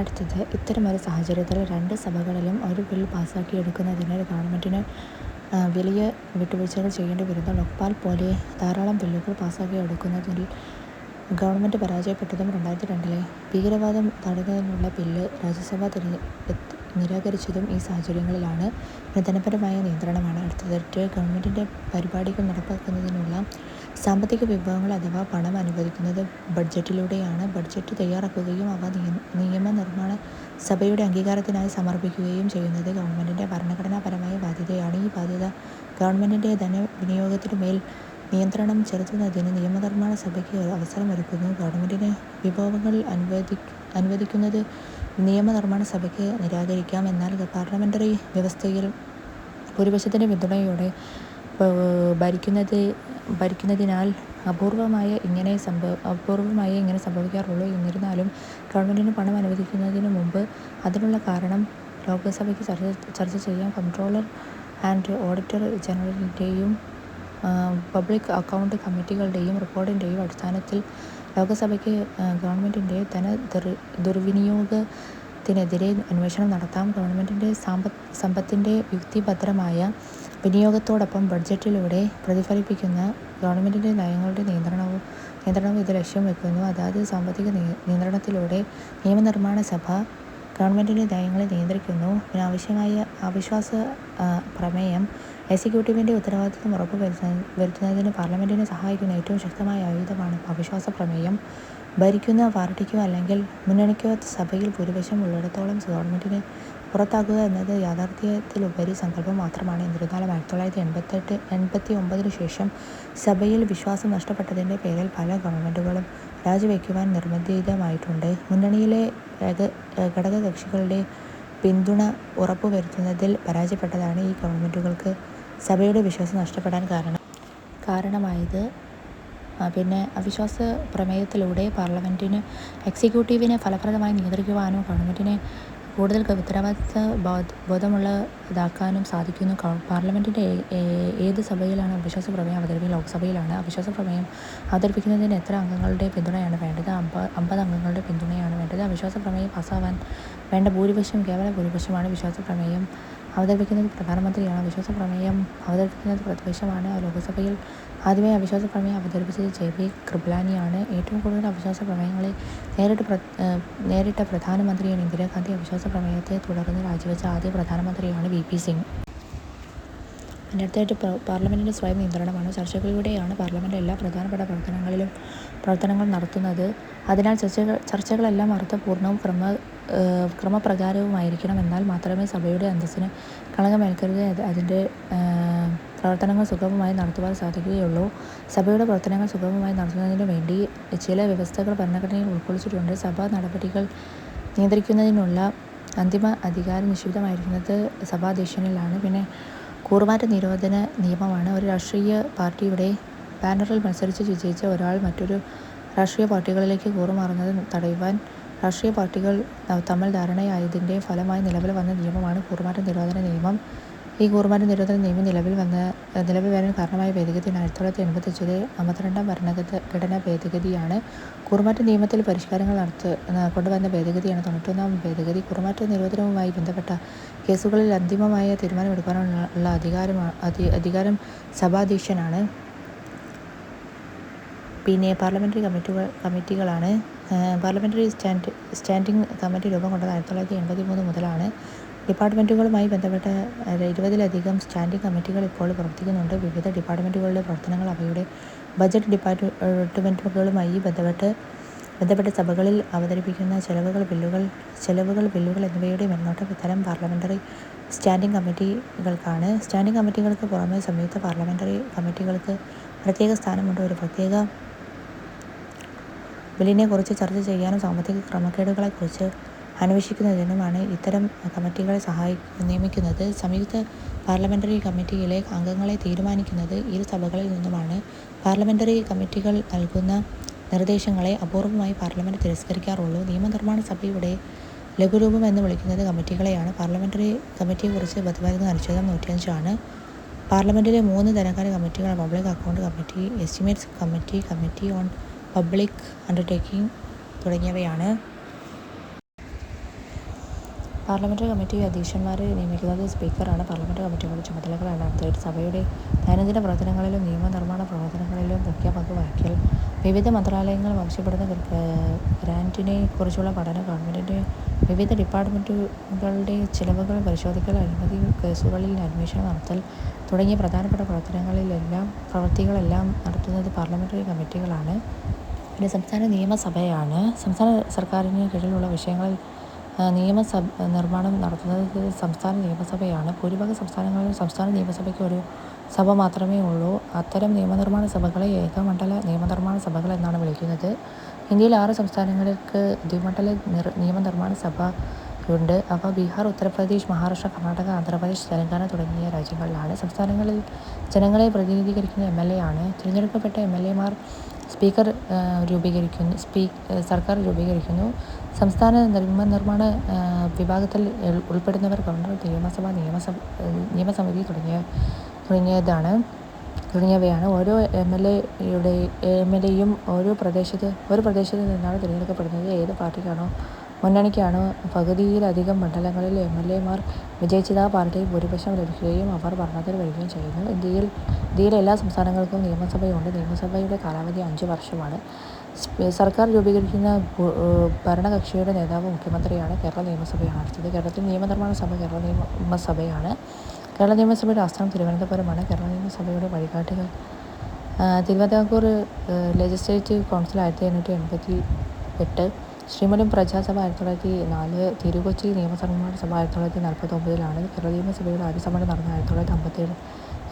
അടുത്തത് ഇത്തരമൊരു സാഹചര്യത്തിൽ രണ്ട് സഭകളിലും ഒരു ബിൽ പാസാക്കിയെടുക്കുന്നതിന് ഗവൺമെന്റിന് വലിയ വിട്ടുവീഴ്ചകൾ ചെയ്യേണ്ടി വരുന്നു. ലോക്പാൽ പോലെ ധാരാളം ബില്ലുകൾ പാസാക്കിയെടുക്കുന്നതിൽ ഗവൺമെന്റ് പരാജയപ്പെട്ടതും രണ്ടായിരത്തി രണ്ടിലെ ഭീകരവാദം തടയുന്നതിനുള്ള ബില്ല് രാജ്യസഭ നിരാകരിച്ചതും ഈ സാഹചര്യങ്ങളിലാണ്. പിന്നെ ധനപരമായ നിയന്ത്രണമാണ് അടുത്തതായിട്ട്. ഗവൺമെന്റിന്റെ പരിപാടികൾ നടപ്പാക്കുന്നതിനുള്ള സാമ്പത്തിക വിഭവങ്ങൾ അഥവാ പണം അനുവദിക്കുന്നത് ബഡ്ജറ്റിലൂടെയാണ്. ബഡ്ജറ്റ് തയ്യാറാക്കുകയും അവ നിയമനിർമ്മാണ സഭയുടെ അംഗീകാരത്തിനായി സമർപ്പിക്കുകയും ചെയ്യുന്നത് ഗവൺമെന്റിന്റെ ഭരണഘടനാപരമായ ബാധ്യതയാണ്. ഈ ബാധ്യത ഗവൺമെന്റിന്റെ ധനവിനിയോഗത്തിനുമേൽ നിയന്ത്രണം ചെലുത്തുന്നതിന് നിയമനിർമ്മാണ സഭയ്ക്ക് അവസരം അവസരമൊരുക്കുന്നു. ഗവൺമെന്റിന് വിഭവങ്ങൾ അനുവദി അനുവദിക്കുന്നത് നിയമനിർമ്മാണ സഭയ്ക്ക് നിരാകരിക്കാം. എന്നാൽ പാർലമെന്ററി വ്യവസ്ഥയിൽ ഭൂരിപക്ഷത്തിന്റെ പിന്തുണയോടെ ഭരിക്കുന്നതിനാൽ അപൂർവമായ ഇങ്ങനെ സംഭവം അപൂർവമായേ ഇങ്ങനെ സംഭവിക്കാറുള്ളൂ. എന്നിരുന്നാലും ഗവൺമെന്റിന് പണം അനുവദിക്കുന്നതിന് മുമ്പ് അതിനുള്ള കാരണം ലോക്സഭയ്ക്ക് ചർച്ച ചർച്ച ചെയ്യാം. കൺട്രോളർ ആൻഡ് ഓഡിറ്റർ ജനറലിന്റെയും പബ്ലിക് അക്കൗണ്ട് കമ്മിറ്റികളുടെയും റിപ്പോർട്ടിന്റെയും അടിസ്ഥാനത്തിൽ ലോകസഭയ്ക്ക് ഗവൺമെന്റിന്റെ ധനദുർവിനിയോഗത്തിനെതിരെ അന്വേഷണം നടത്താം. ഗവൺമെന്റിന്റെ സമ്പത്തിന്റെ യുക്തിഭദ്രമായ വിനിയോഗത്തോടൊപ്പം ബഡ്ജറ്റിലൂടെ പ്രതിഫലിപ്പിക്കുന്ന ഗവൺമെന്റിന്റെ നയങ്ങളുടെ നിയന്ത്രണവും നിയന്ത്രണവും ഇത് ലക്ഷ്യം വയ്ക്കുന്നു. അതായത് സാമ്പത്തിക നിയന്ത്രണത്തിലൂടെ നിയമനിർമ്മാണ സഭ ഗവൺമെന്റിന്റെ നയങ്ങളെ നിയന്ത്രിക്കുന്നു. പിന്നെ ആവശ്യമായ അവിശ്വാസ പ്രമേയം എക്സിക്യൂട്ടീവിന്റെ ഉത്തരവാദിത്വം ഉറപ്പുവരുത്താൻ വരുത്തുന്നതിന് പാർലമെന്റിനെ സഹായിക്കുന്ന ഏറ്റവും ശക്തമായ ആയുധമാണ് അവിശ്വാസ പ്രമേയം. ഭരിക്കുന്ന പാർട്ടിക്കോ അല്ലെങ്കിൽ മുന്നണിക്കോ സഭയിൽ ഭൂരിപക്ഷം ഉള്ളിടത്തോളം ഗവൺമെന്റിനെ പുറത്താക്കുക എന്നത് യാഥാർത്ഥ്യത്തിലുപരി സങ്കല്പം മാത്രമാണ്. എന്നിരുന്നാലും ആയിരത്തി തൊള്ളായിരത്തി എൺപത്തെട്ട് എൺപത്തി ഒമ്പതിനു ശേഷം സഭയിൽ വിശ്വാസം നഷ്ടപ്പെട്ടതിന്റെ പേരിൽ പല ഗവൺമെന്റുകളും രാജിവെക്കുവാൻ നിർബന്ധിതമായിട്ടുണ്ട്. മുന്നണിയിലെ ഘടകകക്ഷികളുടെ പിന്തുണ ഉറപ്പുവരുത്തുന്നതിൽ പരാജയപ്പെട്ടതാണ് ഈ ഗവൺമെന്റുകൾക്ക് സഭയുടെ വിശ്വാസം നഷ്ടപ്പെടാൻ കാരണം കാരണമായത്. പിന്നെ അവിശ്വാസ പ്രമേയത്തിലൂടെ പാർലമെന്റിന് എക്സിക്യൂട്ടീവിനെ ഫലപ്രദമായി നിയന്ത്രിക്കുവാനും ഗവൺമെന്റിനെ കൂടുതൽ ഉത്തരവാദിത്വ ബോധമുള്ള ഇതാക്കാനും സാധിക്കുന്നു. പാർലമെന്റിന്റെ ഏത് സഭയിലാണ് അവിശ്വാസ പ്രമേയം അവതരിപ്പിക്കുന്നത്? ലോക്സഭയിലാണ്. അവിശ്വാസ പ്രമേയം അവതരിപ്പിക്കുന്നതിന് എത്ര അംഗങ്ങളുടെ പിന്തുണയാണ് വേണ്ടത്? അമ്പത് അംഗങ്ങളുടെ പിന്തുണയാണ് വേണ്ടത്. അവിശ്വാസ പ്രമേയം പാസ്സാവാൻ വേണ്ട ഭൂരിപക്ഷം കേവല ഭൂരിപക്ഷമാണ്. വിശ്വാസ പ്രമേയം അവതരിപ്പിക്കുന്നത് പ്രധാനമന്ത്രിയാണ്. അവിശ്വാസ പ്രമേയം അവതരിപ്പിക്കുന്നത് പ്രതിപക്ഷമാണ്. ലോക്സഭയിൽ ആദ്യമായി അവിശ്വാസ പ്രമേയം അവതരിപ്പിച്ചത് ജെ. പി കൃപലാനിയാണ്. ഏറ്റവും കൂടുതൽ അവിശ്വാസ പ്രമേയങ്ങളെ നേരിട്ട് നേരിട്ട പ്രധാനമന്ത്രിയാണ് ഇന്ദിരാഗാന്ധി. അവിശ്വാസ പ്രമേയത്തെ തുടർന്ന് രാജിവെച്ച ആദ്യ പ്രധാനമന്ത്രിയാണ് വി. പി. സിംഗ്. പിന്നെ അടുത്തതായിട്ട് പാർലമെന്റിന്റെ സ്വയം നിയന്ത്രണമാണ്. ചർച്ചകളിലൂടെയാണ് പാർലമെന്റ് എല്ലാ പ്രധാനപ്പെട്ട പ്രവർത്തനങ്ങളിലും പ്രവർത്തനങ്ങൾ നടത്തുന്നത്. അതിനാൽ ചർച്ചകൾ ചർച്ചകളെല്ലാം അർത്ഥപൂർണവും ക്രമപ്രകാരവുമായിരിക്കണം. എന്നാൽ മാത്രമേ സഭയുടെ അന്തസ്സിന് കളങ്കമേൽക്കരുത് അതിന്റെ പ്രവർത്തനങ്ങൾ സുഗമമായി നടത്തുവാൻ സാധിക്കുകയുള്ളൂ. സഭയുടെ പ്രവർത്തനങ്ങൾ സുഗമമായി നടത്തുന്നതിനു വേണ്ടി ചില വ്യവസ്ഥകൾ ഭരണഘടനയിൽ ഉൾക്കൊള്ളിച്ചിട്ടുണ്ട്. സഭാ നടപടികൾ നിയന്ത്രിക്കുന്നതിനുള്ള അന്തിമ അധികാരം നിക്ഷിപ്തമായിരിക്കുന്നത് സഭാധ്യക്ഷനിലാണ്. പിന്നെ കൂറുമാറ്റ നിരോധന നിയമമാണ്. ഒരു രാഷ്ട്രീയ പാർട്ടിയുടെ ബാനറിൽ മത്സരിച്ച് വിജയിച്ച ഒരാൾ മറ്റൊരു രാഷ്ട്രീയ പാർട്ടികളിലേക്ക് കൂറുമാറുന്നത് തടയുവാൻ രാഷ്ട്രീയ പാർട്ടികൾ തമ്മിൽ ധാരണയായതിന്റെ ഫലമായി നിലവിൽ വന്ന നിയമമാണ് കൂറുമാറ്റ നിരോധന നിയമം. ഈ കൂറുമാറ്റ നിരോധന നിയമം നിലവിൽ വന്ന നിലവിൽ വരാൻ കാരണമായ ഭേദഗതിയാണ് എൺപത്തി എൺപത്തിയഞ്ചിലെ അമ്പത്തിരണ്ടാം ഭരണഘടനാ ഭേദഗതിയാണ്. കൂറുമാറ്റ നിയമത്തിൽ പരിഷ്കാരങ്ങൾ കൊണ്ടുവന്ന ഭേദഗതിയാണ് തൊണ്ണൂറ്റൊന്നാം ഭേദഗതി. കൂറുമാറ്റ നിരോധനവുമായി ബന്ധപ്പെട്ട കേസുകളിൽ അന്തിമമായ തീരുമാനമെടുക്കാനുള്ള അധികാരം അധികാരം സഭാധ്യക്ഷനാണ്. പിന്നെ പാർലമെന്ററി കമ്മിറ്റികൾ കമ്മിറ്റികളാണ്. പാർലമെന്ററി സ്റ്റാൻഡിംഗ് കമ്മിറ്റി രൂപം കൊണ്ടത് ആയിരത്തി തൊള്ളായിരത്തി എൺപത്തി മൂന്ന് മുതലാണ്. ഡിപ്പാർട്ട്മെന്റുകളുമായി ബന്ധപ്പെട്ട ഇരുപതിലധികം സ്റ്റാൻഡിംഗ് കമ്മിറ്റികൾ ഇപ്പോൾ പ്രവർത്തിക്കുന്നുണ്ട്. വിവിധ ഡിപ്പാർട്ട്മെന്റുകളുടെ പ്രവർത്തനങ്ങൾ അവയുടെ ബജറ്റ് ഡിപ്പാർട്ട്മെന്റുകളുമായി ബന്ധപ്പെട്ട് ബന്ധപ്പെട്ട സഭകളിൽ അവതരിപ്പിക്കുന്ന ചെലവുകൾ ബില്ലുകൾ ചെലവുകൾ ബില്ലുകൾ എന്നിവയുടെ മേൽനോട്ടം ഇത്തരം പാർലമെന്ററി സ്റ്റാൻഡിങ് കമ്മിറ്റികൾക്കാണ്. സ്റ്റാൻഡിംഗ് കമ്മിറ്റികൾക്ക് പുറമെ സംയുക്ത പാർലമെന്ററി കമ്മിറ്റികൾക്ക് പ്രത്യേക സ്ഥാനമുണ്ട്. ഒരു പ്രത്യേക ബില്ലിനെക്കുറിച്ച് ചർച്ച ചെയ്യാനും സാമ്പത്തിക ക്രമക്കേടുകളെക്കുറിച്ച് അന്വേഷിക്കുന്നതിനുമാണ് ഇത്തരം കമ്മിറ്റികളെ സഹായി നിയമിക്കുന്നത്. സംയുക്ത പാർലമെന്ററി കമ്മിറ്റിയിലെ അംഗങ്ങളെ തീരുമാനിക്കുന്നത് ഇരു സഭകളിൽ നിന്നുമാണ്. പാർലമെന്ററി കമ്മിറ്റികൾ നൽകുന്ന നിർദ്ദേശങ്ങളെ അപൂർവമായി പാർലമെന്റ് തിരസ്കരിക്കാറുള്ളൂ. നിയമനിർമ്മാണ സഭയുടെ ലഘുരൂപം എന്ന് വിളിക്കുന്നത് കമ്മിറ്റികളെയാണ്. പാർലമെന്ററി കമ്മിറ്റിയെക്കുറിച്ച് പ്രതിപാദിക്കുന്ന അനുച്ഛേദം നൂറ്റിയഞ്ചാണ്. പാർലമെന്റിലെ മൂന്ന് ധനകാര്യ കമ്മിറ്റികൾ public account committee, estimates committee, committee on public undertaking തുടങ്ങിയവയാണ്. പാർലമെന്ററി കമ്മിറ്റി അധ്യക്ഷന്മാരെ നിയമിക്കുന്നത് സ്പീക്കറാണ്. പാർലമെന്ററി കമ്മിറ്റികളുടെ ചുമതലകളാണ് അടുത്തതായിട്ട് സഭയുടെ ദൈനംദിന പ്രവർത്തനങ്ങളിലും നിയമനിർമ്മാണ പ്രവർത്തനങ്ങളിലും മുഖ്യ പങ്ക് വഹിക്കൽ. വിവിധ മന്ത്രാലയങ്ങൾ ആവശ്യപ്പെടുന്ന ഗ്രാന്റിനെ കുറിച്ചുള്ള പഠനം, ഗവൺമെന്റിന്റെ വിവിധ ഡിപ്പാർട്ട്മെന്റുകളുടെ ചിലവുകൾ പരിശോധിക്കൽ, അഴിമതി കേസുകളിൽ അന്വേഷണം നടത്തൽ തുടങ്ങിയ പ്രധാനപ്പെട്ട പ്രവർത്തനങ്ങളിലെല്ലാം പ്രവൃത്തികളെല്ലാം നടത്തുന്നത് പാർലമെന്ററി കമ്മിറ്റികളാണ്. പിന്നെ സംസ്ഥാന നിയമസഭയാണ്. സംസ്ഥാന സർക്കാരിന് കീഴിലുള്ള വിഷയങ്ങളിൽ നിയമനിർമ്മാണം നടത്തുന്നത് സംസ്ഥാന നിയമസഭയാണ്. ഭൂരിഭാഗം സംസ്ഥാനങ്ങളിലും സംസ്ഥാന നിയമസഭയ്ക്ക് ഒരു സഭ മാത്രമേ ഉള്ളൂ. അത്തരം നിയമനിർമ്മാണ സഭകളെ ഏകമണ്ഡല നിയമനിർമ്മാണ സഭകൾ എന്നാണ് വിളിക്കുന്നത്. ഇന്ത്യയിൽ ആറ് സംസ്ഥാനങ്ങൾക്ക് ദ്വിമണ്ഡല നിർ നിയമനിർമ്മാണ സഭയുണ്ട്. അപ്പോൾ ബീഹാർ ഉത്തർപ്രദേശ്, മഹാരാഷ്ട്ര, കർണാടക, ആന്ധ്രാപ്രദേശ്, തെലങ്കാന തുടങ്ങിയ രാജ്യങ്ങളിലാണ്. സംസ്ഥാനങ്ങളിൽ ജനങ്ങളെ പ്രതിനിധീകരിക്കുന്ന എം എൽ എ ആണ്. തിരഞ്ഞെടുക്കപ്പെട്ട എം എൽ എമാർ സ്പീക്കർ രൂപീകരിക്കുന്നു സ്പീ സർക്കാർ രൂപീകരിക്കുന്നു. സംസ്ഥാന നിർമ്മാണ വിഭാഗത്തിൽ ഉൾപ്പെടുന്നവർ ഗവർണർ, നിയമസഭ, നിയമസഭ നിയമസമിതി തുടങ്ങിയ തുടങ്ങിയതാണ് തുടങ്ങിയവയാണ്. ഓരോ എം എൽ എയുടെ എം എൽ എയും ഓരോ പ്രദേശത്ത് ഒരു പ്രദേശത്ത് നിന്നാണ് തിരഞ്ഞെടുക്കപ്പെടുന്നത്. ഏത് പാർട്ടിക്കാണോ മുന്നണിക്കാണോ പകുതിയിലധികം മണ്ഡലങ്ങളിൽ എമാർ വിജയിച്ചത് ആ പാർട്ടിക്ക് ഭൂരിപക്ഷം ലഭിക്കുകയും അവർ ഭരണത്തിൽ വരികയും ചെയ്യുന്നു. ഇന്ത്യയിൽ ഇന്ത്യയിലെ എല്ലാ സംസ്ഥാനങ്ങൾക്കും നിയമസഭയുണ്ട്. നിയമസഭയുടെ കാലാവധി അഞ്ച് വർഷമാണ്. സർക്കാർ രൂപീകരിക്കുന്ന ഭരണകക്ഷിയുടെ നേതാവ് മുഖ്യമന്ത്രിയാണ്. കേരള നിയമസഭയാണ് അടുത്തത്. കേരളത്തിൽ നിയമനിർമ്മാണ സഭ കേരള നിയമസഭയാണ്. കേരള നിയമസഭയുടെ ആസ്ഥാനം തിരുവനന്തപുരമാണ്. കേരള നിയമസഭയുടെ വഴികാട്ടികൾ തിരുവിതാംകൂർ ലെജിസ്ലേറ്റീവ് കൗൺസിൽ ആയിരത്തി എണ്ണൂറ്റി എൺപത്തിയെട്ട്, ശ്രീമൂലം പ്രജാസഭ ആയിരത്തി തൊള്ളായിരത്തി നാല്, തിരുക്കൊച്ചി നിയമനിർമ്മാണ സഭ ആയിരത്തി തൊള്ളായിരത്തി നാൽപ്പത്തൊമ്പതിലാണ്. കേരള നിയമസഭയുടെ ആദ്യ സമ്മേളനം നടന്നത് ആയിരത്തി തൊള്ളായിരത്തി അമ്പത്തിയേഴ്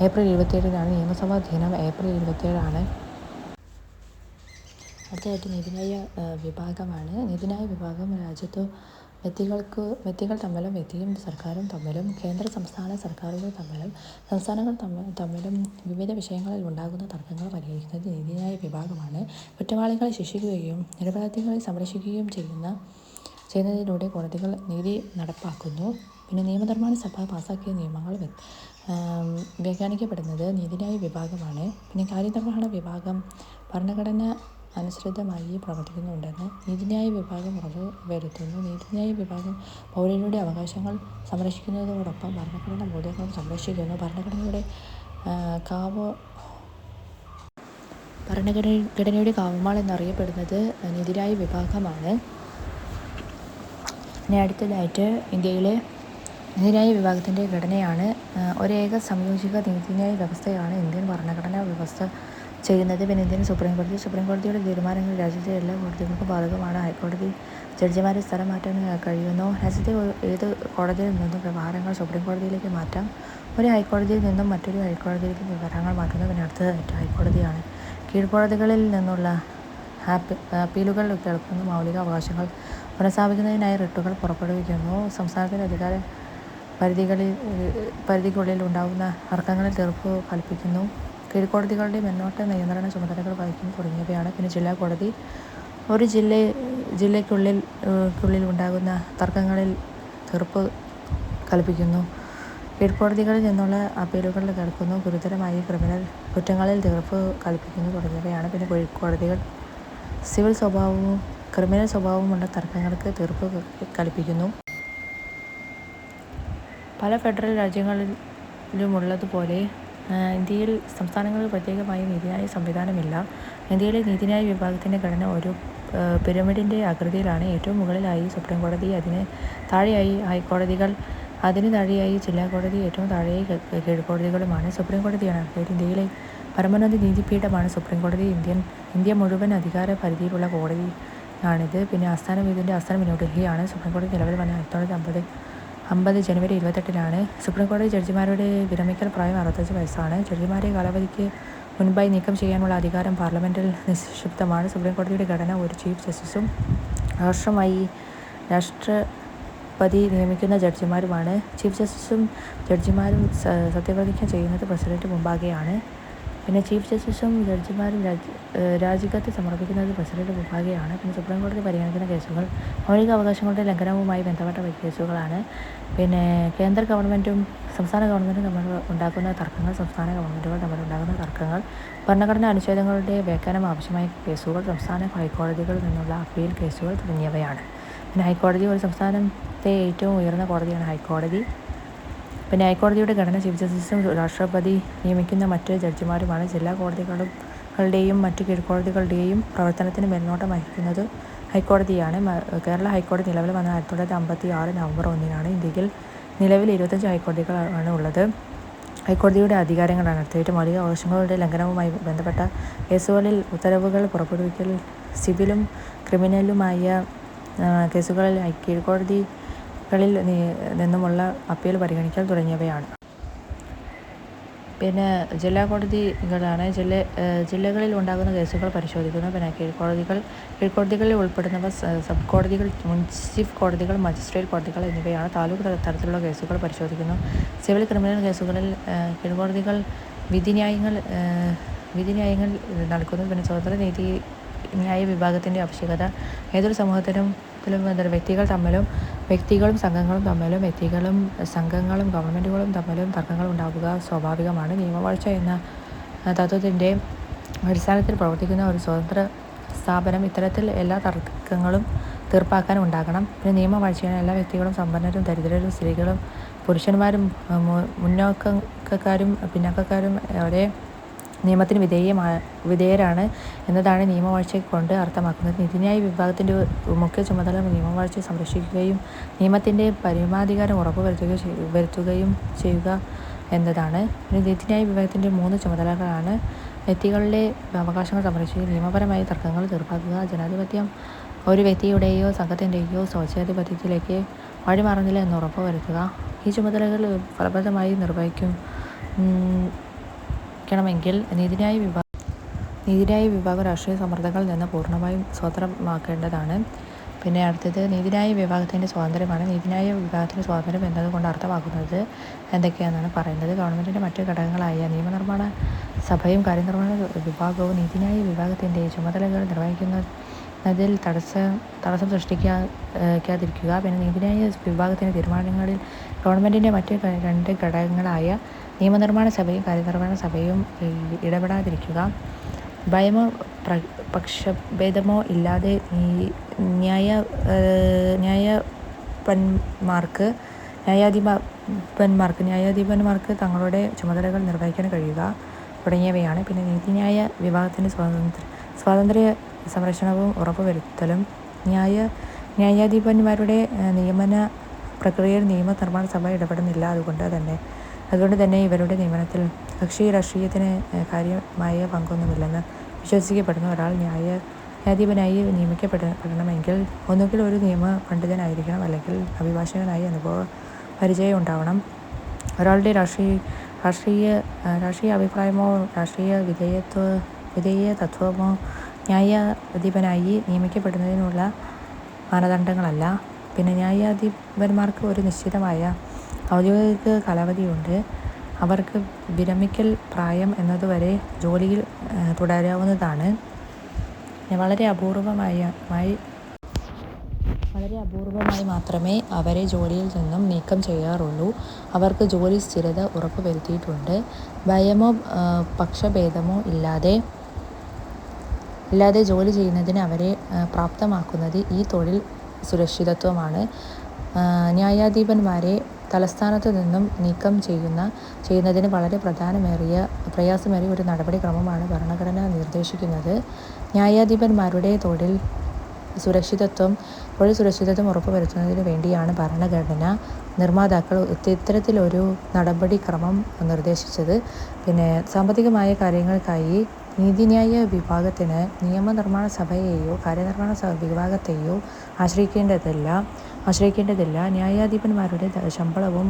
ഏപ്രിൽ ഇരുപത്തിയേഴിനാണ്. നിയമസഭാ ദിനം ഏപ്രിൽ ഇരുപത്തിയേഴാണ്. അടുത്തതായിട്ട് നീതിന്യായ വിഭാഗമാണ്. നീതിന്യായ വിഭാഗം രാജ്യത്തു വ്യക്തികൾ തമ്മിലും വ്യക്തിയും സർക്കാരും തമ്മിലും കേന്ദ്ര സംസ്ഥാന സർക്കാരുകൾ തമ്മിലും സംസ്ഥാനങ്ങൾ തമ്മിലും വിവിധ വിഷയങ്ങളിൽ ഉണ്ടാകുന്ന തർക്കങ്ങൾ പരിഹരിക്കുന്നത് നീതിന്യായ വിഭാഗമാണ്. കുറ്റവാളികളെ ശിക്ഷിക്കുകയും നിരപരാധികളെ സംരക്ഷിക്കുകയും ചെയ്യുന്ന ചെയ്യുന്നതിലൂടെ കോടതികൾ നീതി നടപ്പാക്കുന്നു. പിന്നെ നിയമനിർമ്മാണ സഭ പാസാക്കിയ നിയമങ്ങൾ വ്യാഖ്യാനിക്കപ്പെടുന്നത് നീതിന്യായ വിഭാഗമാണ്. പിന്നെ കാര്യനിർവഹണ വിഭാഗം ഭരണഘടനയ്ക്കനുസൃതമായി പ്രവർത്തിക്കുന്നുണ്ടെന്ന് നീതിന്യായ വിഭാഗം ഉറപ്പുവരുത്തുന്നു. നീതിന്യായ വിഭാഗം പൗരരുടെ അവകാശങ്ങൾ സംരക്ഷിക്കുന്നതോടൊപ്പം ഭരണഘടനാ മൂല്യങ്ങളും സംരക്ഷിക്കുന്നു. ഭരണഘടനയുടെ കാവോ ഭരണഘടനയുടെ കാവമാൾ എന്നറിയപ്പെടുന്നത് നീതിന്യായ വിഭാഗമാണ്. ഇനി അടുത്തതായിട്ട് ഇന്ത്യയിലെ നീതിന്യായ വിഭാഗത്തിന്റെ ഘടനയാണ്. ഒരേക സംയോജിത നീതിന്യായ വ്യവസ്ഥയാണ് ഇന്ത്യൻ ഭരണഘടനാ വ്യവസ്ഥ ചെയ്യുന്നത്. പിന്നെ ഇന്ത്യൻ സുപ്രീം കോടതിയുടെ തീരുമാനങ്ങൾ രാജ്യത്തെ എല്ലാ കോടതികൾക്കും ബാധകമാണ്. ഹൈക്കോടതി ജഡ്ജിമാരെ സ്ഥലം മാറ്റാൻ കഴിയുന്നു. രാജ്യത്തെ ഏത് കോടതിയിൽ നിന്നും വ്യവഹാരങ്ങൾ സുപ്രീംകോടതിയിലേക്ക് മാറ്റാം. ഒരു ഹൈക്കോടതിയിൽ നിന്നും മറ്റൊരു ഹൈക്കോടതിയിലേക്ക് വിവരങ്ങൾ മാറ്റുന്നത് പിന്നെ അടുത്തതായിട്ട് ഹൈക്കോടതിയാണ്. കീഴ്ക്കോടതികളിൽ നിന്നുള്ള അപ്പീലുകൾ കേൾക്കുന്നു. മൗലിക അവകാശങ്ങൾ പുനഃസ്ഥാപിക്കുന്നതിനായി റിട്ടുകൾ പുറപ്പെടുവിക്കുന്നു. സംസ്ഥാനത്തിന്റെ അധികാര പരിധികളിൽ പരിധിക്കുള്ളിൽ ഉണ്ടാകുന്ന തർക്കങ്ങളിൽ തീർപ്പ് കൽപ്പിക്കുന്നു. കീഴ്ക്കോടതികളുടെ മുന്നോട്ട് നിയന്ത്രണ ചുമതലകൾ വഹിക്കും തുടങ്ങിയവയാണ്. പിന്നെ ജില്ലാ കോടതി. ഒരു ജില്ല ജില്ലയ്ക്കുള്ളിൽ ക്കുള്ളിൽ ഉണ്ടാകുന്ന തർക്കങ്ങളിൽ തീർപ്പ് കൽപ്പിക്കുന്നു. കീഴ്ക്കോടതികളിൽ നിന്നുള്ള അപ്പീലുകൾ കേൾക്കുന്നു. ഗുരുതരമായി ക്രിമിനൽ കുറ്റങ്ങളിൽ തീർപ്പ് കൽപ്പിക്കുന്നു തുടങ്ങിയവയാണ്. പിന്നെ കീഴ്ക്കോടതികൾ. സിവിൽ സ്വഭാവവും ക്രിമിനൽ സ്വഭാവവുമുള്ള തർക്കങ്ങൾക്ക് തീർപ്പ് കൽപ്പിക്കുന്നു. പല ഫെഡറൽ രാജ്യങ്ങളിലുമുള്ളതുപോലെ ഇന്ത്യയിൽ സംസ്ഥാനങ്ങളിൽ പ്രത്യേകമായി നീതിന്യായ സംവിധാനമില്ല. ഇന്ത്യയിലെ നീതിന്യായ വിഭാഗത്തിന്റെ ഘടന ഒരു പിരമിഡിന്റെ ആകൃതിയിലാണ്. ഏറ്റവും മുകളിലായി സുപ്രീം കോടതി അതിന് താഴെയായി ഹൈക്കോടതികൾ, അതിന് താഴെയായി ജില്ലാ കോടതി, ഏറ്റവും താഴെയായി കീഴ്ക്കോടതികളുമാണ്. സുപ്രീം കോടതിയാണ് ഇന്ത്യയിലെ പരമോന്നത നീതിപീഠമാണ് സുപ്രീം കോടതി ഇന്ത്യൻ ഇന്ത്യ മുഴുവൻ അധികാര പരിധിയിലുള്ള കോടതിയാണിത്. പിന്നെ ആസ്ഥാനം ഇതിന്റെ ആസ്ഥാനം ന്യൂഡൽഹിയാണ് സുപ്രീം കോടതി നിലവിൽ വന്ന ആയിരത്തി തൊള്ളായിരത്തി അമ്പത് ജനുവരി ഇരുപത്തെട്ടിനാണ്. സുപ്രീംകോടതി ജഡ്ജിമാരുടെ വിരമിക്കൽ പ്രായം അറുപത്തഞ്ച് വയസ്സാണ്. ജഡ്ജിമാരെ കാലാവധിക്ക് മുൻപായി നീക്കം ചെയ്യാനുള്ള അധികാരം പാർലമെന്റിൽ നിക്ഷിപ്തമാണ്. സുപ്രീംകോടതിയുടെ ഘടന ഒരു ചീഫ് ജസ്റ്റിസും രാഷ്ട്രപതി നിയമിക്കുന്ന ജഡ്ജിമാരുമാണ്. ചീഫ് ജസ്റ്റിസും ജഡ്ജിമാരും സത്യപ്രതിജ്ഞ ചെയ്യുന്നത് പ്രസിഡന്റ് മുമ്പാകെയാണ്. പിന്നെ ചീഫ് ജസ്റ്റിസും ജഡ്ജിമാരും രാജിക്കത്ത് സമർപ്പിക്കുന്നത് പ്രസിഡന്റ് മുമ്പാകെയാണ്. പിന്നെ സുപ്രീംകോടതി പരിഗണിക്കുന്ന കേസുകൾ മൗലിക അവകാശങ്ങളുടെ ലംഘനവുമായി ബന്ധപ്പെട്ട കേസുകളാണ്. പിന്നെ കേന്ദ്ര ഗവൺമെന്റും സംസ്ഥാന ഗവൺമെന്റും തമ്മിൽ ഉണ്ടാക്കുന്ന തർക്കങ്ങൾ, സംസ്ഥാന ഗവൺമെന്റുകൾ തമ്മിൽ ഉണ്ടാകുന്ന തർക്കങ്ങൾ, ഭരണഘടനാ അനുച്ഛേദങ്ങളുടെ വ്യാഖ്യാനം ആവശ്യമായ കേസുകൾ, സംസ്ഥാന ഹൈക്കോടതികളിൽ നിന്നുള്ള അപ്പീൽ കേസുകൾ തുടങ്ങിയവയാണ്. പിന്നെ ഹൈക്കോടതി ഒരു സംസ്ഥാനത്തെ ഏറ്റവും ഉയർന്ന കോടതിയാണ് ഹൈക്കോടതി പിന്നെ ഹൈക്കോടതിയുടെ ഘടന ചീഫ് ജസ്റ്റിസും രാഷ്ട്രപതി നിയമിക്കുന്ന മറ്റ് ജഡ്ജിമാരുമാണ് ജില്ലാ കോടതികളുടെയും മറ്റ് കീഴ്ക്കോടതികളുടെയും പ്രവർത്തനത്തിന് മേൽനോട്ടം വഹിക്കുന്നത് ഹൈക്കോടതിയാണ്. കേരള ഹൈക്കോടതി നിലവിൽ വന്ന ആയിരത്തി തൊള്ളായിരത്തി അമ്പത്തി ആറ് നവംബർ ഒന്നിനാണ് ഇന്ത്യയിൽ നിലവിൽ ഇരുപത്തഞ്ച് ഹൈക്കോടതികളാണ് ഉള്ളത്. ഹൈക്കോടതിയുടെ അധികാരങ്ങളാണ്. അടുത്തേറ്റവും മൗലിക അവകാശങ്ങളുടെ ലംഘനവുമായി ബന്ധപ്പെട്ട കേസുകളിൽ ഉത്തരവുകൾ പുറപ്പെടുവിക്കൽ സിവിലും ക്രിമിനലുമായ കേസുകളിൽ കീഴ്ക്കോടതികളിൽ നിന്നുമുള്ള അപ്പീൽ പരിഗണിക്കൽ തുടങ്ങിയവയാണ്. പിന്നെ ജില്ലാ കോടതികളാണ് ജില്ല ജില്ലകളിൽ ഉണ്ടാകുന്ന കേസുകൾ പരിശോധിക്കുന്നു. പിന്നെ കീഴ്ക്കോടതികൾ കീഴ്ക്കോടതികളിൽ ഉൾപ്പെടുന്നവ സബ് കോടതികൾ മുൻസിഫ് കോടതികൾ മജിസ്ട്രേറ്റ് കോടതികൾ എന്നിവയാണ് താലൂക്ക് തരത്തിലുള്ള കേസുകൾ പരിശോധിക്കുന്നു. സിവിൽ ക്രിമിനൽ കേസുകളിൽ കീഴ്ക്കോടതികൾ വിധിന്യായങ്ങൾ വിധിന്യായങ്ങൾ നടക്കുന്നു പിന്നെ സ്വതന്ത്ര നീതി ന്യായ വിഭാഗത്തിന്റെ ആവശ്യകത ഏതൊരു സമൂഹത്തിനും വ്യക്തികൾ തമ്മിലും വ്യക്തികളും സംഘങ്ങളും തമ്മിലും വ്യക്തികളും സംഘങ്ങളും ഗവൺമെന്റുകളും തമ്മിലും തർക്കങ്ങൾ ഉണ്ടാവുക സ്വാഭാവികമാണ്. നിയമവാഴ്ച എന്ന തത്വത്തിന്റെ അടിസ്ഥാനത്തിൽ പ്രവർത്തിക്കുന്ന ഒരു സ്വതന്ത്ര സ്ഥാപനം ഇത്തരത്തിൽ എല്ലാ തർക്കങ്ങളും തീർപ്പാക്കാൻ ഉണ്ടാകണം. പിന്നെ നിയമവാഴ്ചയാണ് എല്ലാ വ്യക്തികളും സമ്പന്നരും ദരിദ്രരും സ്ത്രീകളും പുരുഷന്മാരും മുന്നോക്കക്കാരും പിന്നാക്കക്കാരും ഒരേ നിയമത്തിന് വിധേയമാ വിധേയരാണ് എന്നതാണ് നിയമവാഴ്ച കൊണ്ട് അർത്ഥമാക്കുന്നത്. നീതിന്യായ വിഭാഗത്തിന്റെ മുഖ്യ ചുമതല നിയമവാഴ്ച സംരക്ഷിക്കുകയും നിയമത്തിന്റെ പരമാധികാരം ഉറപ്പുവരുത്തുകയും വരുത്തുകയും ചെയ്യുക എന്നതാണ്. നീതിന്യായ വിഭാഗത്തിന്റെ മൂന്ന് ചുമതലകളാണ് വ്യക്തികളുടെ അവകാശങ്ങൾ സംരക്ഷിക്കുക നിയമപരമായ തർക്കങ്ങൾ തീർപ്പാക്കുക ജനാധിപത്യം ഒരു വ്യക്തിയുടെയോ സംഘത്തിന്റെയോ സ്വച്ഛാധിപത്യത്തിലേക്ക് വഴിമാറുന്നില്ല എന്ന് ഉറപ്പുവരുത്തുക. ഈ ചുമതലകൾ ഫലപ്രദമായി നിർവഹിക്കും ക്കണമെങ്കിൽ നീതിന്യായ വിഭാഗം നീതിന്യായ വിഭാഗം രാഷ്ട്രീയ സമ്മർദ്ദങ്ങളിൽ നിന്ന് പൂർണമായും സ്വതന്ത്രമാക്കേണ്ടതാണ്. പിന്നെ അടുത്തത് നീതിന്യായ വിഭാഗത്തിന്റെ സ്വാതന്ത്ര്യമാണ് നീതിന്യായ വിഭാഗത്തിന്റെ സ്വാതന്ത്ര്യം എന്നതുകൊണ്ട് അർത്ഥമാക്കുന്നത് എന്തൊക്കെയാണെന്നാണ് പറയുന്നത്. ഗവൺമെന്റിന്റെ മറ്റ് ഘടകങ്ങളായ നിയമനിർമ്മാണ സഭയും കാര്യനിർമ്മാണ വിഭാഗവും നീതിന്യായ വിഭാഗത്തിന്റെ ചുമതലകൾ നിർവഹിക്കുന്നതിൽ തടസ്സം തടസ്സം സൃഷ്ടിക്കാതിരിക്കുക പിന്നെ നീതിന്യായ വിഭാഗത്തിന്റെ തീരുമാനങ്ങളിൽ ഗവൺമെന്റിന്റെ മറ്റ് രണ്ട് ഘടകങ്ങളായ നിയമനിർമ്മാണ സഭയും കാര്യനിർവഹണ സഭയും ഇടപെടാതിരിക്കുക. ഭയമോ പക്ഷഭേദമോ ഇല്ലാതെ ന്യായ ന്യായപന്മാർക്ക് ന്യായാധിപന്മാർക്ക് ന്യായാധിപന്മാർക്ക് തങ്ങളുടെ ചുമതലകൾ നിർവഹിക്കാൻ കഴിയുക തുടങ്ങിയവയാണ്. പിന്നെ നീതിന്യായ വിഭാഗത്തിന്റെ സ്വാതന്ത്ര്യ സ്വാതന്ത്ര്യ സംരക്ഷണവും ഉറപ്പുവരുത്തലും ന്യായ ന്യായാധിപന്മാരുടെ നിയമന പ്രക്രിയയിൽ നിയമനിർമ്മാണ സഭ ഇടപെടുന്നില്ല. അതുകൊണ്ട് തന്നെ അതുകൊണ്ട് തന്നെ ഇവരുടെ നിയമനത്തിൽ കക്ഷി രാഷ്ട്രീയത്തിന് കാര്യമായ പങ്കൊന്നുമില്ലെന്ന് വിശ്വസിക്കപ്പെടുന്ന ഒരാൾ ന്യായ ന്യായാധിപനായി നിയമിക്കപ്പെടണമെങ്കിൽ ഒന്നുകിൽ ഒരു നിയമ പണ്ഡിതനായിരിക്കണം അല്ലെങ്കിൽ അഭിഭാഷകനായി അനുഭവ പരിചയം ഉണ്ടാവണം. ഒരാളുടെ രാഷ്ട്രീയ രാഷ്ട്രീയ രാഷ്ട്രീയ അഭിപ്രായമോ രാഷ്ട്രീയ വിധേയത്വ വിധേയ തത്വമോ ന്യായാധിപനായി നിയമിക്കപ്പെടുന്നതിനുള്ള മാനദണ്ഡങ്ങളല്ല. പിന്നെ ന്യായാധിപന്മാർക്ക് ഒരു നിശ്ചിതമായ ഔദ്യോഗിക കാലാവധിയുണ്ട്. അവർക്ക് വിരമിക്കൽ പ്രായം എന്നതുവരെ ജോലിയിൽ തുടരാവുന്നതാണ്. വളരെ അപൂർവമായ വളരെ അപൂർവമായി മാത്രമേ അവരെ ജോലിയിൽ നിന്നും നീക്കം ചെയ്യാറുള്ളൂ. അവർക്ക് ജോലി സ്ഥിരത ഉറപ്പുവരുത്തിയിട്ടുണ്ട്. ഭയമോ പക്ഷഭേദമോ ഇല്ലാതെ ഇല്ലാതെ ജോലി ചെയ്യുന്നതിന് അവരെ പ്രാപ്തമാക്കുന്നത് ഈ തൊഴിൽ സുരക്ഷിതത്വമാണ്. ന്യായാധിപന്മാരെ തലസ്ഥാനത്തു നിന്നും നീക്കം ചെയ്യുന്ന ചെയ്യുന്നതിന് വളരെ പ്രധാനമേറിയ പ്രയാസമേറിയ ഒരു നടപടിക്രമമാണ് ഭരണഘടന നിർദ്ദേശിക്കുന്നത്. ന്യായാധിപന്മാരുടെ തൊഴിൽ സുരക്ഷിതത്വം തൊഴിൽ സുരക്ഷിതത്വം ഉറപ്പുവരുത്തുന്നതിന് വേണ്ടിയാണ് ഭരണഘടന നിർമ്മാതാക്കൾ ഇത്തരത്തിലൊരു നടപടിക്രമം നിർദ്ദേശിച്ചത്. പിന്നെ സാമ്പത്തികമായ കാര്യങ്ങൾക്കായി നീതിന്യായ വിഭാഗത്തിന് നിയമനിർമ്മാണ സഭയെയോ കാര്യനിർവഹണ വിഭാഗത്തെയോ ആശ്രയിക്കേണ്ടതില്ല. ആശ്രയിക്കേണ്ടതില്ല. ന്യായാധിപന്മാരുടെ ശമ്പളവും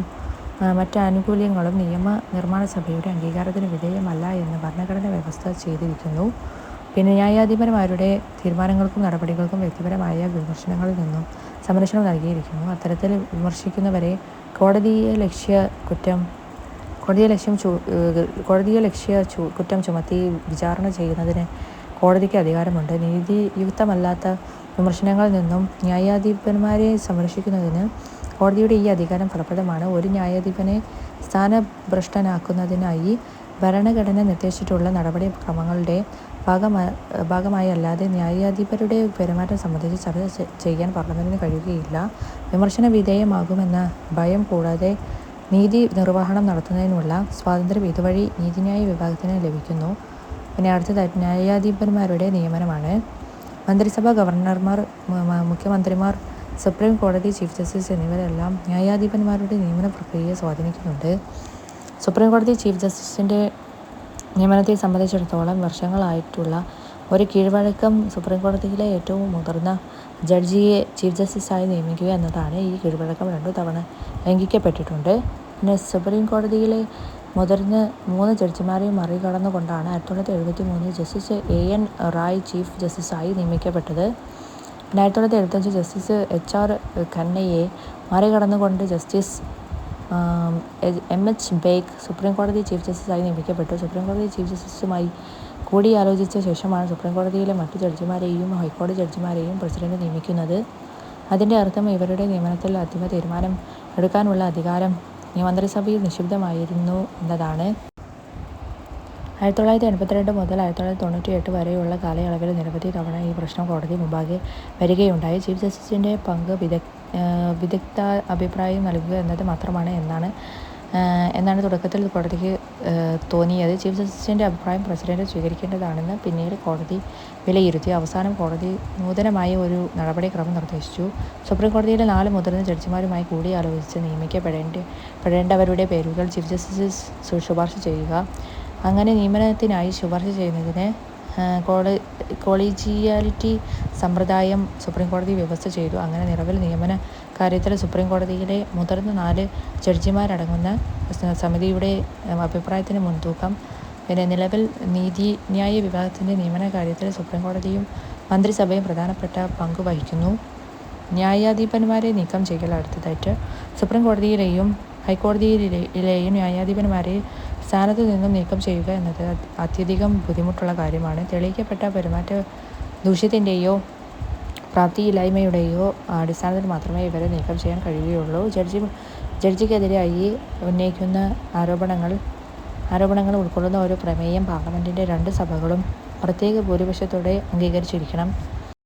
മറ്റ് ആനുകൂല്യങ്ങളും നിയമ നിർമ്മാണ സഭയുടെ അംഗീകാരത്തിന് വിധേയമല്ല എന്ന് ഭരണഘടന വ്യവസ്ഥ ചെയ്തിരിക്കുന്നു. പിന്നെ ന്യായാധിപന്മാരുടെ തീരുമാനങ്ങൾക്കും നടപടികൾക്കും വ്യക്തിപരമായ വിമർശനങ്ങളിൽ നിന്നും സംരക്ഷണം നൽകിയിരിക്കുന്നു. അത്തരത്തിൽ വിമർശിക്കുന്നവരെ കോടതിയെ ലക്ഷ്യ കുറ്റം കോടതിയെ ലക്ഷ്യം കോടതിയെ ലക്ഷ്യ കുറ്റം ചുമത്തി വിചാരണ ചെയ്യുന്നതിന് കോടതിക്ക് അധികാരമുണ്ട് നീതിയുക്തമല്ലാത്ത വിമർശനങ്ങളിൽ നിന്നും ന്യായാധിപന്മാരെ സംരക്ഷിക്കുന്നതിന് കോടതിയുടെ ഈ അധികാരം ഫലപ്രദമാണ് ഒരു ന്യായാധിപനെ സ്ഥാനഭ്രഷ്ടനാക്കുന്നതിനായി ഭരണഘടന നിർദ്ദേശിച്ചിട്ടുള്ള നടപടിക്രമങ്ങളുടെ ഭാഗമായി ഭാഗമായി അല്ലാതെ ന്യായാധിപരുടെ പെരുമാറ്റം സംബന്ധിച്ച് ചർച്ച ചെയ്യാൻ പാർലമെന്റിന് കഴിയുകയില്ല. വിമർശന വിധേയമാകുമെന്ന ഭയം കൂടാതെ നീതി നിർവഹണം നടത്തുന്നതിനുള്ള സ്വാതന്ത്ര്യം ഇതുവഴി നീതിന്യായ വിഭാഗത്തിന് ലഭിക്കുന്നു. പിന്നെ അടുത്തതായിട്ട് ന്യായാധിപന്മാരുടെ നിയമനമാണ്. മന്ത്രിസഭാ ഗവർണർമാർ, മുഖ്യമന്ത്രിമാർ, സുപ്രീം കോടതി ചീഫ് ജസ്റ്റിസ് എന്നിവരെല്ലാം ന്യായാധിപന്മാരുടെ നിയമന പ്രക്രിയയെ സ്വാധീനിക്കുന്നുണ്ട്. സുപ്രീം കോടതി ചീഫ് ജസ്റ്റിസിന്റെ നിയമനത്തെ സംബന്ധിച്ചിടത്തോളം വർഷങ്ങളായിട്ടുള്ള ഒരു കീഴ്വഴക്കം സുപ്രീം കോടതിയിലെ ഏറ്റവും മുതിർന്ന ജഡ്ജിയെ ചീഫ് ജസ്റ്റിസായി നിയമിക്കുക എന്നതാണ്. ഈ കീഴ്വഴക്കം രണ്ടു തവണ ലംഘിക്കപ്പെട്ടിട്ടുണ്ട്. പിന്നെ സുപ്രീം കോടതിയിലെ മുതിർന്ന മൂന്ന് ജഡ്ജിമാരെയും മറികടന്നുകൊണ്ടാണ് ആയിരത്തി തൊള്ളായിരത്തി എഴുപത്തി മൂന്നിൽ justice A. N. Ray chief ജസ്റ്റിസായി നിയമിക്കപ്പെട്ടത്. പിന്നെ ആയിരത്തിത്തൊള്ളായിരത്തി എഴുപത്തഞ്ച് ജസ്റ്റിസ് എച്ച്. ആർ. ഖന്നയെ മറികടന്നുകൊണ്ട് justice M. H. Beg supreme കോടതി ചീഫ് ജസ്റ്റിസായി നിയമിക്കപ്പെട്ടു. സുപ്രീം കോടതി ചീഫ് ജസ്റ്റിസുമായി കൂടിയാലോചിച്ച ശേഷമാണ് സുപ്രീം കോടതിയിലെ മറ്റു ജഡ്ജിമാരെയും ഹൈക്കോടതി ജഡ്ജിമാരെയും പ്രസിഡന്റ് നിയമിക്കുന്നത്. അതിന്റെ അർത്ഥം ഇവരുടെ നിയമനത്തിൽ അന്തിമ തീരുമാനം എടുക്കാനുള്ള അധികാരം മന്ത്രിസഭയിൽ നിക്ഷിപ്തമായിരുന്നു എന്നതാണ്. ആയിരത്തി തൊള്ളായിരത്തി എൺപത്തിരണ്ട് മുതൽ ആയിരത്തി തൊള്ളായിരത്തി തൊണ്ണൂറ്റി എട്ട് വരെയുള്ള കാലയളവിൽ നിരവധി തവണ ഈ പ്രശ്നം കോടതി മുമ്പാകെ വരികയുണ്ടായി. ചീഫ് ജസ്റ്റിസിന്റെ പങ്ക് വിദഗ്ധ വിദഗ്ധ അഭിപ്രായം നൽകുക എന്നത് മാത്രമാണ് എന്നാണ് തുടക്കത്തിൽ കോടതിക്ക് തോന്നിയത്. ചീഫ് ജസ്റ്റിസിന്റെ അഭിപ്രായം പ്രസിഡന്റ് സ്വീകരിക്കേണ്ടതാണെന്ന് പിന്നീട് കോടതി വിലയിരുത്തി. അവസാനം കോടതി നൂതനമായ ഒരു നടപടിക്രമം നിർദ്ദേശിച്ചു. സുപ്രീം കോടതിയിലെ നാല് മുതിർന്ന ജഡ്ജിമാരുമായി കൂടിയാലോചിച്ച് നിയമിക്കപ്പെടേണ്ട പെടേണ്ടവരുടെ പേരുകൾ ചീഫ് ജസ്റ്റിസ് ശുപാർശ ചെയ്യുക. അങ്ങനെ നിയമനത്തിനായി ശുപാർശ ചെയ്യുന്നതിന് കൊളീജിയാലിറ്റി സമ്പ്രദായം സുപ്രീം കോടതി വ്യവസ്ഥ ചെയ്തു. അങ്ങനെ നിലവിൽ നിയമന കാര്യത്തിൽ സുപ്രീം കോടതിയിലെ മുതിർന്ന നാല് ജഡ്ജിമാരടങ്ങുന്ന സമിതിയുടെ അഭിപ്രായത്തിന് മുൻതൂക്കം. പിന്നെ നിലവിൽ നീതി ന്യായ വിഭാഗത്തിന്റെ നിയമന കാര്യത്തിൽ സുപ്രീം കോടതിയും മന്ത്രിസഭയും പ്രധാനപ്പെട്ട പങ്ക് വഹിക്കുന്നു. ന്യായാധിപന്മാരെ നീക്കം ചെയ്യൽ അടുത്തതായിട്ട് സുപ്രീം കോടതിയിലെയും ഹൈക്കോടതിയിലെയും ന്യായാധിപന്മാരെ സ്ഥാനത്ത് നിന്നും നീക്കം ചെയ്യുക എന്നത് അത്യധികം ബുദ്ധിമുട്ടുള്ള കാര്യമാണ്. തെളിയിക്കപ്പെട്ട പെരുമാറ്റദൂഷ്യത്തിന്റെയോ പ്രാപ്തിയില്ലായ്മയുടെയോ അടിസ്ഥാനത്തിൽ മാത്രമേ ഇവരെ നീക്കം ചെയ്യാൻ കഴിയുകയുള്ളൂ. ജഡ്ജി ജഡ്ജിക്കെതിരായി ഉന്നയിക്കുന്ന ആരോപണങ്ങൾ ആരോപണങ്ങൾ ഉൾക്കൊള്ളുന്ന ഒരു പ്രമേയം പാർലമെന്റിന്റെ രണ്ട് സഭകളും പ്രത്യേക ഭൂരിപക്ഷത്തോടെ അംഗീകരിച്ചിരിക്കണം.